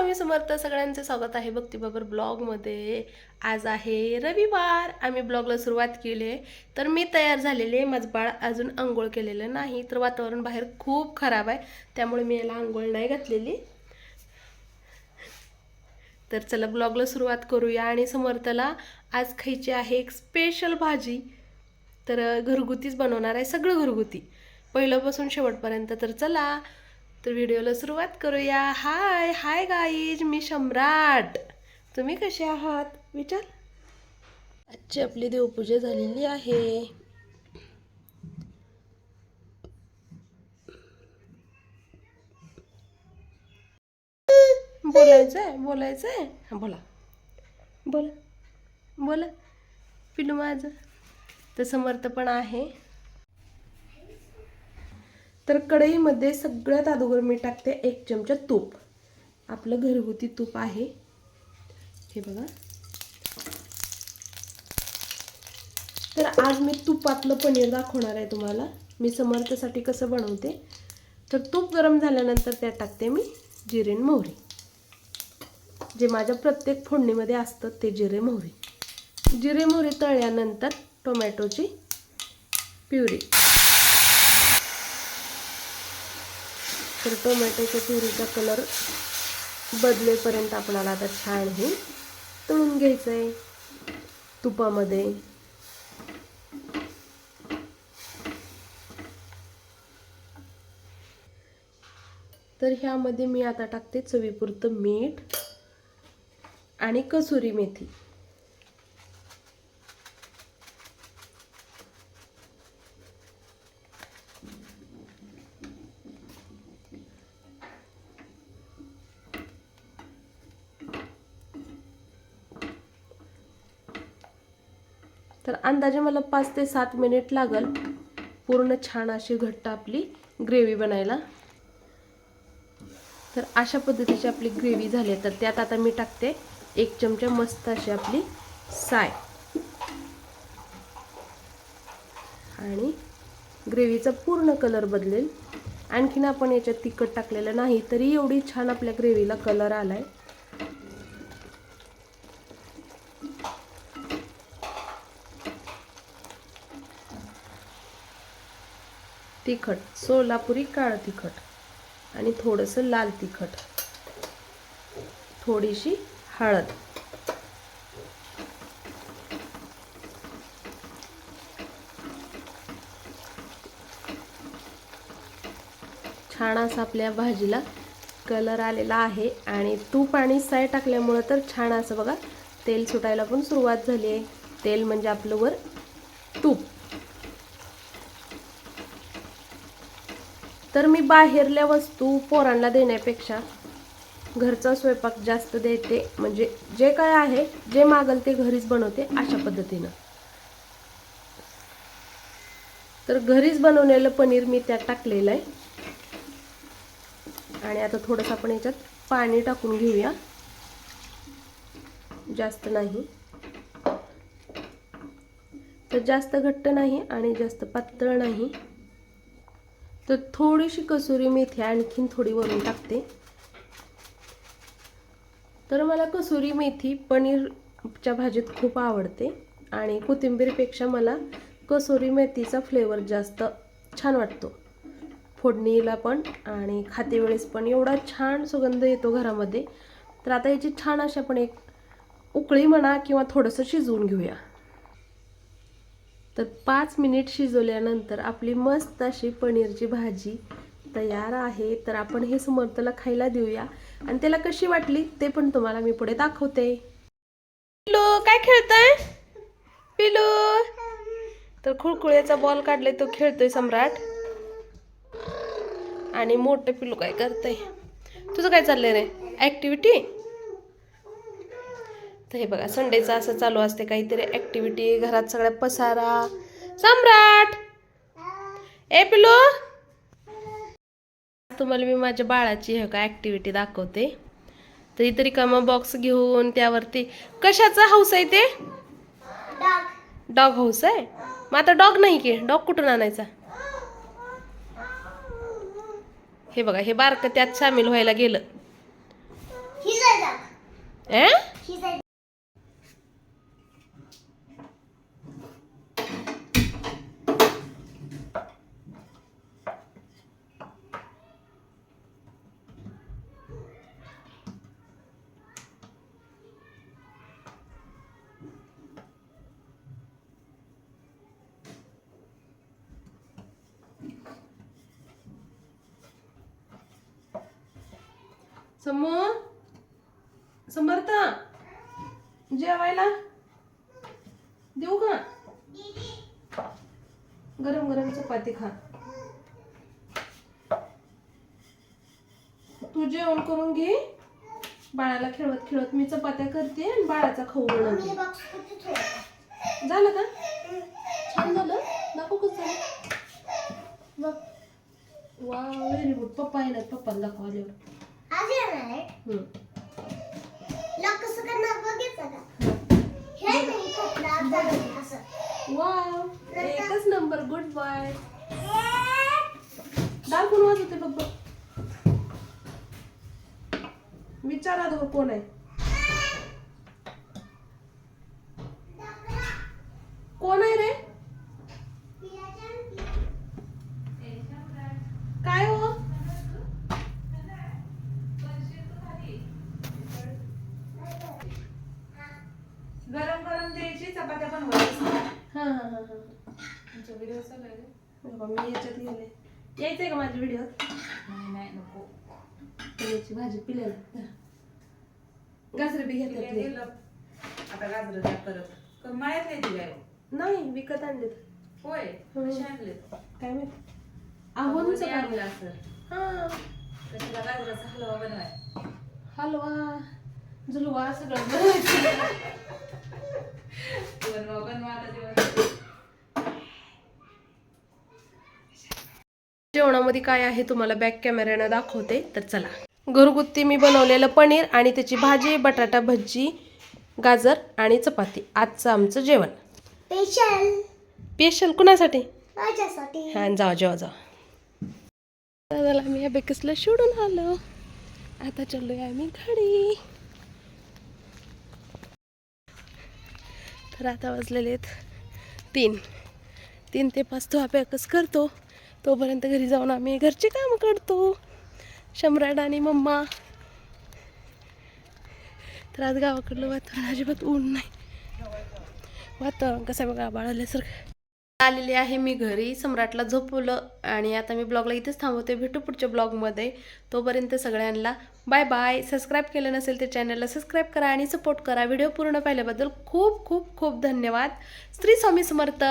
स्वामी समर्थ सगळ्यांचे स्वागत आहे भक्तीबाबर ब्लॉगमध्ये. आज आहे रविवार. आम्ही ब्लॉगला सुरुवात केली आहे. तर मी तयार झालेले आहे. माझं बाळ अजून आंघोळ केलेलं नाही. तर वातावरण बाहेर खूप खराब आहे. त्यामुळे मी याला आंघोळ नाही घातलेली. तर चला ब्लॉगला सुरुवात करूया. आणि समर्थला आज खायची आहे एक स्पेशल भाजी. तर घरगुतीच बनवणार आहे सगळं घरगुती. पहिल्यापासून शेवटपर्यंत तर चला. तर व्हिडिओला सुरुवात करूया. हाय हाय गाईज मी सम्राट. तुम्ही कसे आहात? विचार. आजची आपली देवपूजा झालेली आहे. बोलायचंय बोलायचंय? बोला. बोला. बोला. पिलू माझं. तर समर्थ पण आहे. तर कढईमध्ये सगळ्यात अगोदर मी टाकते एक चमचा तूप. आपलं घरगुती तूप आहे. हे बघा. तर आज मी तुपातलं पनीर दाखवणार आहे तुम्हाला. मी समर्थसाठी कसं बनवते. तर तूप गरम झाल्यानंतर त्यात टाकते मी जिरे मोहरी. जे माझ्या प्रत्येक फोडणीमध्ये असतं ते जिरे मोहरी. जिरे मोहरी तळल्यानंतर टोमॅटोची प्युरी. तर टोमॅटोच्या प्युरीचा कलर बदलेपर्यंत आपल्याला आता छान हे तळून घ्यायचं आहे तुपामध्ये. तर ह्यामध्ये मी आता टाकते चवीपुरतं मीठ आणि कसुरी मेथी. तर अंदाजे मला पाच ते सात मिनिट लागल. पूर्ण छान अशी घट्ट आपली ग्रेव्ही बनायला. तर अशा पद्धतीची आपली ग्रेव्ही झाली तर त्यात आता मी टाकते एक चमचा मस्त अशी आपली साय. आणि ग्रेव्हीचा पूर्ण कलर बदलेल. आणखीन आपण याच्यात तिखट टाकलेलं नाही तरी एवढी छान आपल्या ग्रेव्हीला कलर आलाय. तिखट सोलापुरी काळं तिखट आणि थोडंसं लाल तिखट. थोडीशी हळद. छान असा आपल्या भाजीला कलर आलेला आहे आणि तूप आणि साय टाकल्यामुळं तर छान असं बघा. तेल सुटायला पण सुरुवात झाली आहे तेल म्हणजे आपलं वर तूप. तर मी बाहेरल्या वस्तू पोरांना देण्यापेक्षा घरचा स्वयंपाक जास्त देते. म्हणजे जे काय आहे जे मागल ते घरीच बनवते अशा पद्धतीनं. तर घरीच बनवलेलं पनीर मी त्यात टाकलेलं आहे. आणि आता थोडंसं आपण याच्यात पाणी टाकून घेऊया. जास्त नाही. तर जास्त घट्ट नाही आणि जास्त पातळ नाही. तर थोडीशी कसुरी मेथी आणखीन थोडी वरून टाकते. तर मला कसुरी मेथी पनीरच्या भाजीत खूप आवडते आणि कोथिंबीरपेक्षा मला कसुरी मेथीचा फ्लेवर जास्त छान वाटतो. फोडणीला पण आणि खाते वेळेस पण एवढा छान सुगंध येतो घरामध्ये. तर आता याची छान अशा पण एक उकळी म्हणा किंवा थोडंसं शिजवून घेऊया. तर पाच मिनिट शिजवल्यानंतर आपली मस्त अशी पनीरची भाजी तयार आहे. तर आपण हे समर्थला खायला देऊया. आणि त्याला कशी वाटली ते पण तुम्हाला मी पुढे दाखवते. पिलू काय खेळतोय? पिलू. तर खुळखुळ्याचा बॉल काढलाय तो खेळतोय सम्राट. आणि मोठं पिलू काय करतंय? तुझं काय चाललंय रे? ऍक्टिव्हिटी तर हे बघा संडेचं असं चालू असते काहीतरी ऍक्टिव्हिटी घरात सगळ्या पसारा. सम्राट! ए पिलू तुम्हाला मी माझ्या बाळाची हे का ऍक्टिव्हिटी दाखवते. तर इथे रिकामा बॉक्स घेऊन त्यावरती कशाचा हाऊस आहे ते? डॉग हाऊस आहे? मग आता डॉग नाही की? डॉग कुठून आणायचा? हे बघा हे बारकं त्यात सामील व्हायला गेलं. He's समोर समर्थ? जेवायला? देऊ का? गरम गरम चपाती खा. तू जेवण करून घे. बाळाला खेळवत खेळत मी चपात्या करते आणि बाळाचा खाऊ बनवते. झालं का? छान झालं. दाखव कसं झालं. बघ. वा व्हेरी गुड पप्पा येणार. पप्पाला दाखवा आल्यावर. आज येणार आहे. हम्म. लॉक कसं करणार बघितलं का? हे नाही आता असं. वाव एकच नंबर गुड बाय दाखवून वाजवते बघ बघ विचारा तो कोण आहे कोण आहे रे काय हो गरम गरम द्यायची चपात्या बनवायची हा हा हा हा. तुमचा व्हिडिओ चालू आहे का? बाबा, मी याच्यात गेले. यायचंय का माझ्या व्हिडिओत नाही नाही नको. याची भाजी पिलेला. गाजरे बी घेतात. आता गाजरं द्या परत क- मळ्यात नाही हो. नाही विकत आणलेत. होय? हो. आणले काय माहीत? आणलं असं? हा. कशाला गाजराचा हलवा बनवाय? हलवा. झुलवा सगळं बनवायचं. बनवा बनवा आता जेवणामध्ये काय आहे तुम्हाला बॅक कॅमेऱ्यानं दाखवते तर चला. घरगुत्ती मी बनवलेलं पनीर आणि त्याची भाजी बटाटा भजी गाजर आणि चपाती. आजचं आमचं जेवण. स्पेशल स्पेशल कुणासाठी? हा जाऊ जेव्हा जाऊ. दादाला आम्ही या बेकसला सोडून आलो. आता चाललोय आम्ही घरी. तर आता वाजलेले आहेत तीन. तीन ते पाच तो अभ्यास करतो. तोपर्यंत घरी जाऊन आम्ही घरचे कामं करतो. शम्राट आणि मम्मा. तर आज गावाकडलं वातावरण अजिबात ऊन नाही. वातावरण कसं आहे बघा बाळाल्यासारखं आलेली आहे मी घरी. सम्राटला झोपवलं आणि आता मी ब्लॉगला इथेच थांबवते भेटू पुढच्या ब्लॉगमध्ये. तोपर्यंत सगळ्यांना बाय बाय. सबस्क्राईब केलं नसेल तर चॅनलला सबस्क्राईब करा आणि सपोर्ट करा. व्हिडिओ पूर्ण पाहिल्याबद्दल खूप खूप खूप धन्यवाद. स्त्री स्वामी समर्थ.